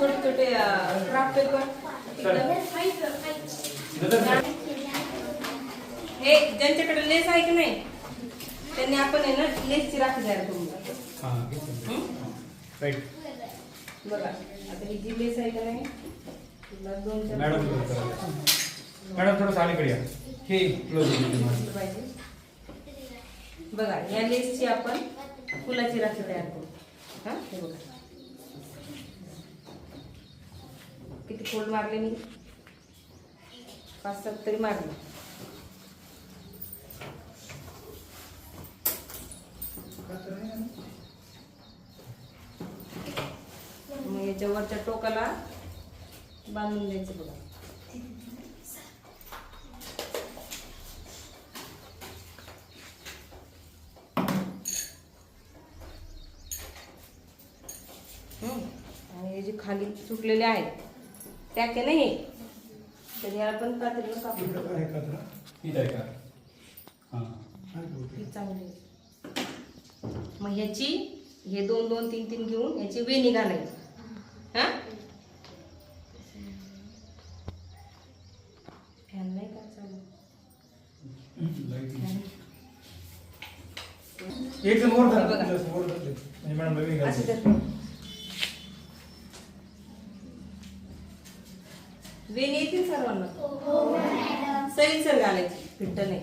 छोटे छोटे craft paper हे ज्यांच्याकडे लेस आहे की नाही त्यांनी आपण आहे ना लेसची राखी. हां. हं? राईट बघा आता ही जी लेस आहे का नाही मॅडम. मॅडम थोडं अलीकडे हे क्लोज बघा या लेसची आपण फुलाची राखी तयार करू. हा हे बघा. किती फोल्ड मारले मी? पाच सात तरी मारले. मग याच्या वरच्या टोकाला बांधून द्यायचं बघा. आणि हे जे खाली सुटलेले आहेत त्या के नाही? तर याला पण कात्रीनं कापून हां. ही चांगली आहे. मग ह्याची हे दोन दोन तीन तीन घेऊन ह्याची वेणी घालायची. हा? फॅन नाही का चालू? एक जण वर धरा. बघा. वर. म्हणजे मॅडम नवीन असं घालते. तर वेणी येतील सर्वांना. सरी सर घालायची फिट्ट नाही.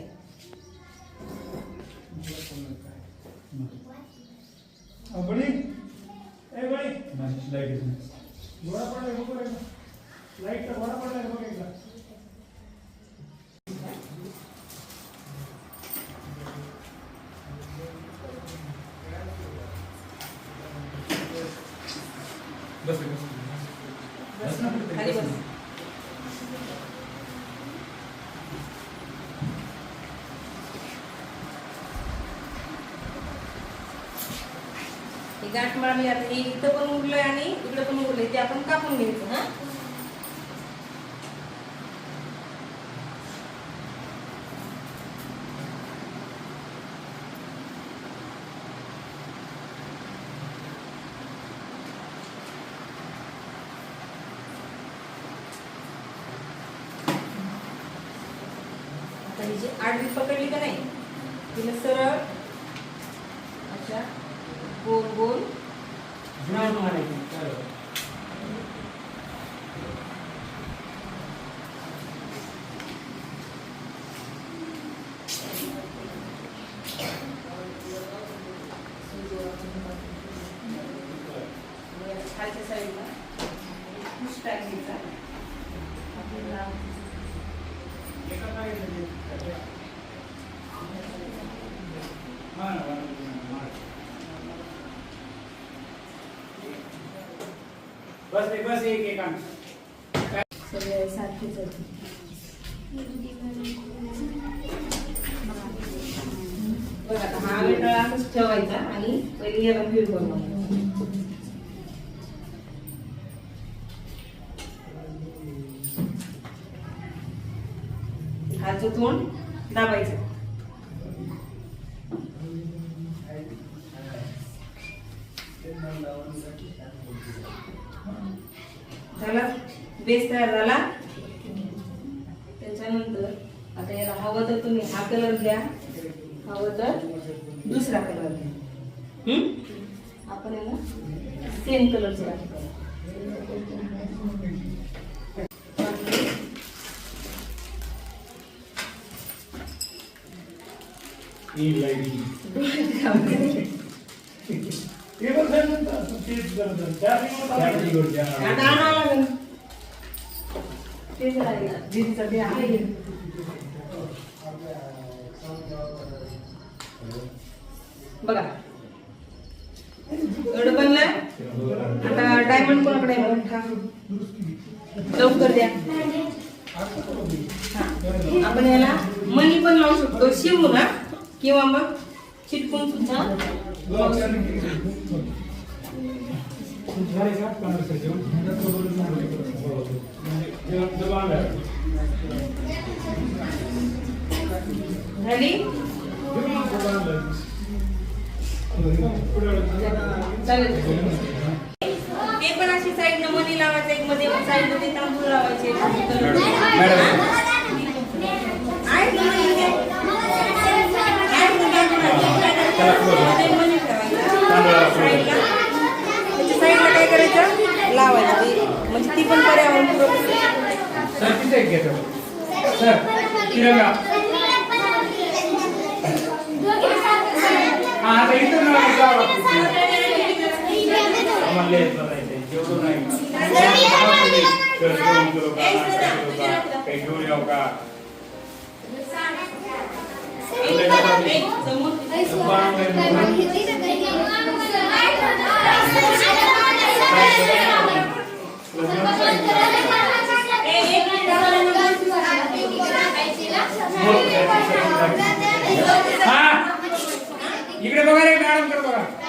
हा, बडी ए बडी नाही, लाइट येत नाही. गोळा पडलाय, बघ बरं एकदा. लाईटचा गोळा पडलाय, बघ एकदा. बस रे, बस रे. बस ना कुठेतरी, खाली बस बस. ना. हे गाठ मारली आता हे इथं पण उरलंय आणि इकडं पण उरलंय ते आपण कापून घ्यायचं हा? आता ही जी आडवी पकडली का नाही तिला सरळ अच्छा. गोल गोल जुळवून मारायची. खालच्या साईडला पुश टाकायचा आपल्याला एका पायामध्ये. हा ना, हा ना, हा ना. बस रे, बस एक एक. सगळे सारखेच हा वेटाळा असंच ठेवायचा आणि पहिले याला फिर बनवायचा तोंड दाबायचं झाला बेस तयार झाला त्याच्यानंतर आता याला हवं तर तुम्ही हा कलर घ्या हवं तर दुसरा कलर घ्या? आपण याला सेम ही. हे ते बघा. एवढं बनलं आता डायमंड कोणाकडे मोठा लवकर द्या. आपण याला मनी पण लावू शकतो. शिवू ना? किंवा मग चिटकून सुद्धा लावू शकतो. पंधरा जेवण. जेवण जवळ आलं. झाली जेवण जवळ आलं. पुढे आलं. चालेल ते पण अशी साईडनं मनी लावायचं एक मध्ये साईडनं ते तांदूळ लावायचे कलर मॅडम आहेत ना मनी? आहेत ना तांदूळ? मध्ये मनी ठेवायचं. साईडला. त्याच्या साईडला काय करायचं लावायचं ते म्हणजे ती पण पर्यावरण सर तिथे एक घेतो. सर तिरंगा. हा आता इथं नाही जावं लागतं. आम्हाला येत नाही जेवढं नाही. तर दोन किलो का, पाच किलो का, काही घेऊन यावं का इकडे बघा रे मॅडमकडे बघा बघा.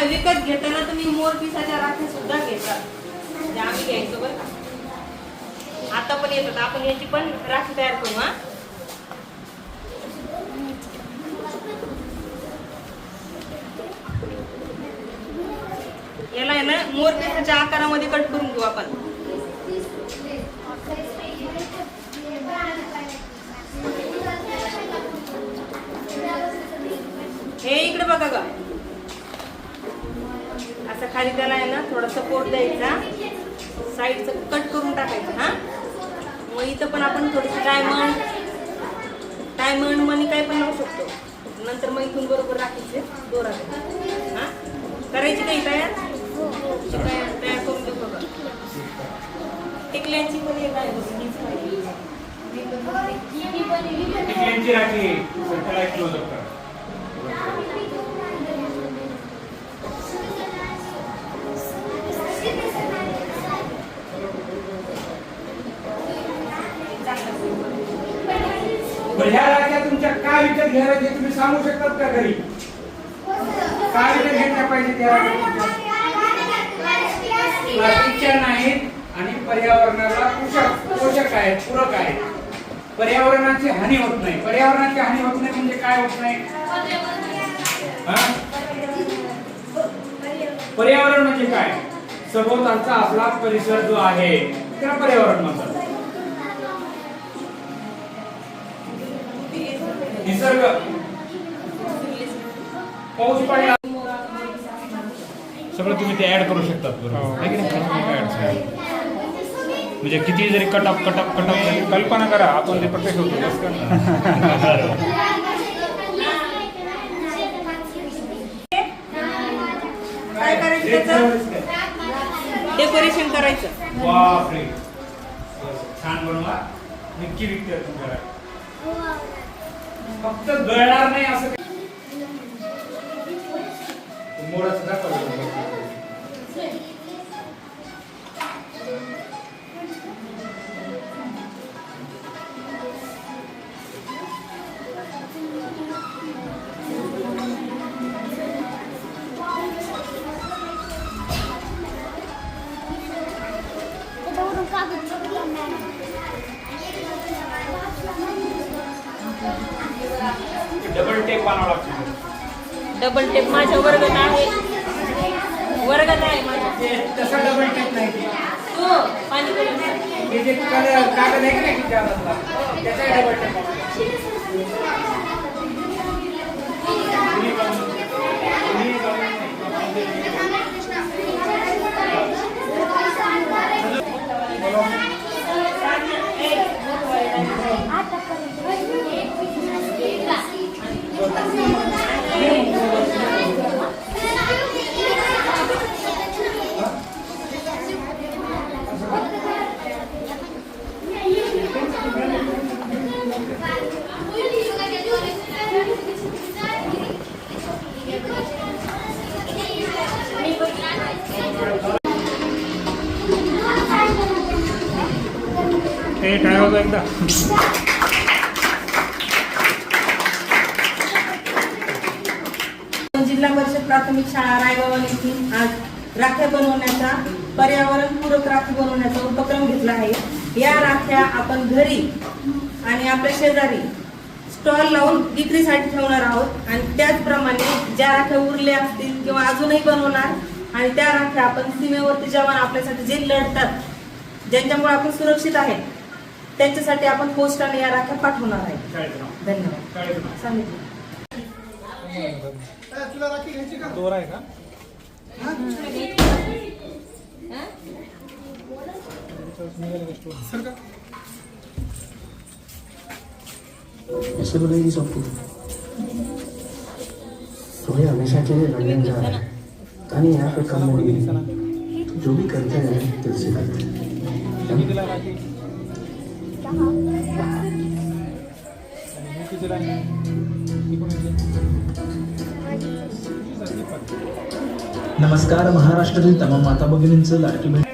बघा विकत घेताना तुम्ही मोर पिसाच्या राख्या सुद्धा घेतात म्हणजे आम्ही घ्यायचो बरं का. आता पण येतात. आपण याची पण राखी तयार करू हा. याला आहे ना मोर पिसाच्या आकारामध्ये कट करून घेऊ आपण. सपोर्ट द्यायचा. साईडचं कट करून टाकायचं हा. मग इथं पण आपण थोडीशी डायमंड डायमंड मनी काय पण लावू शकतो. नंतर मग इथून बरोबर राखायचे दोरा हा? करायची काही तयार? ती तयार तयार करून देऊ बघा टिकल्यांची पण एक आहे घ्यायला ते तुम्ही सांगू शकतात का घरी? काय घेतल्या पाहिजे त्या प्लास्टिकच्या नाहीत आणि पर्यावरणाला पोषक पोषक आहेत पूरक आहेत पर्यावरणाची हानी होत नाही. पर्यावरणाची हानी होत नाही म्हणजे काय होत नाही? हा? पर्यावरण म्हणजे काय? सभोवतालचा आपला परिसर जो आहे त्याला पर्यावरण म्हणतात निसर्ग. पाऊस पडला सगळं तुम्ही ते ऍड करू शकतात बरोबर. आहे की नाही? काय अडचण नाही. म्हणजे किती जरी कटअप कटअप कटअप झाली कल्पना करा आपण ते प्रत्यक्ष होतो. डेकोरेशन करायचं बापरे. छान बनवा. नक्की विकते तुमच्याकडे फक्त गळणार नाही असं काही. मोडाचं दाखवा टेप लागतो. डबल टेप माझ्या वर्गात आहे. वर्गात आहे माझ्या. तसा डबल टेप नाही. ते. पाणी. हे जे कलर कागद आहे की नाही त्याचा डबल टेप दाखव एकदा. जिल्हा परिषद प्राथमिक शाळा रायगाव येथील आज राख्या बनवण्याचा पर्यावरणपूरक राखी बनवण्याचा उपक्रम घेतला आहे. या राख्या आपण घरी आणि आपल्या शेजारी स्टॉल लावून विक्रीसाठी ठेवणार आहोत. आणि त्याचप्रमाणे ज्या राख्या उरल्या असतील किंवा अजूनही बनवणार आणि त्या राख्या आपण सीमेवरती जवान आपल्यासाठी जे लढतात ज्यांच्यामुळे आपण सुरक्षित आहे त्यांच्यासाठी आपण पोस्टाने या राख्या पाठवणार आहे. शाळेत राहा. धन्यवाद. दोरा आहे का? ऐसे बोलेगी सबको तुम्हें हमेशा के लिए लंदन जा रहा है यहाँ पे कम जो भी करते हैं दिल से करते हैं नमस्कार महाराष्ट्रातील तमाम माता भगिनींचं Ladki Bahin.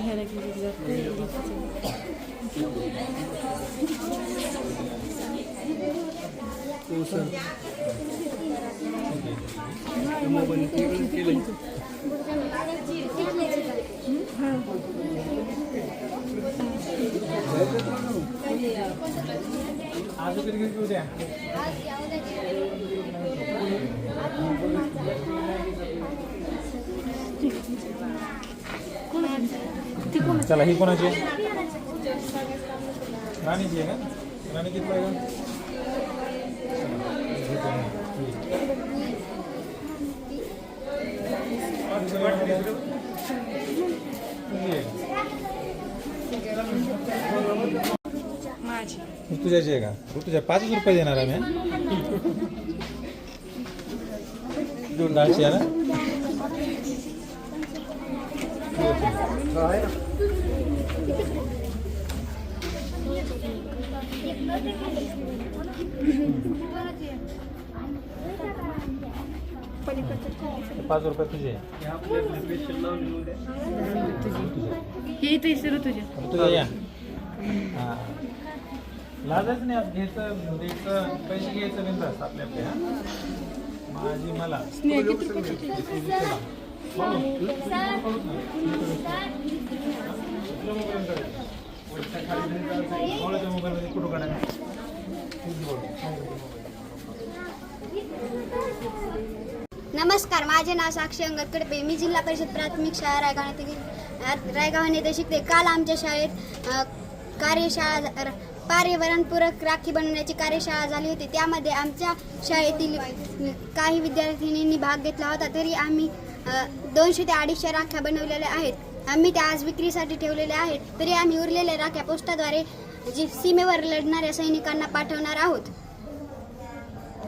Herr Gülüyor Oo sir. Yung mga kiling. आज चला ही कोणाची आहे? राणीची आहे का? राणी किती आहे? का ऋतुजाची आहे का? ऋतुजा पाचच रुपये देणार आम्ही दोन डाळची आहे ना? पाच रुपये तुझे. ऋतुजा या. हां. लाजायचं नाही आज घ्यायचं द्यायचं पैसे घ्यायचं नाही बस आपल्या आपल्या हां? माझी मला. मोबाईलमध्ये फोटो काढायला नमस्कार माझे नाव साक्षी अंगद कडपे. मी जिल्हा परिषद प्राथमिक शाळा रायगाव रायगाव येथे शिकते. काल आमच्या शाळेत कार्यशाळा पर्यावरणपूरक राखी बनवण्याची कार्यशाळा झाली होती. त्यामध्ये आमच्या शाळेतील काही विद्यार्थिनींनी भाग घेतला होता. तरी आम्ही दोनशे ते अडीचशे राख्या बनवलेल्या आहेत. आम्ही त्या आज विक्रीसाठी ठेवलेल्या आहेत. तरी आम्ही उरलेल्या राख्या पोस्टाद्वारे जी सीमेवर लढणाऱ्या सैनिकांना पाठवणार आहोत.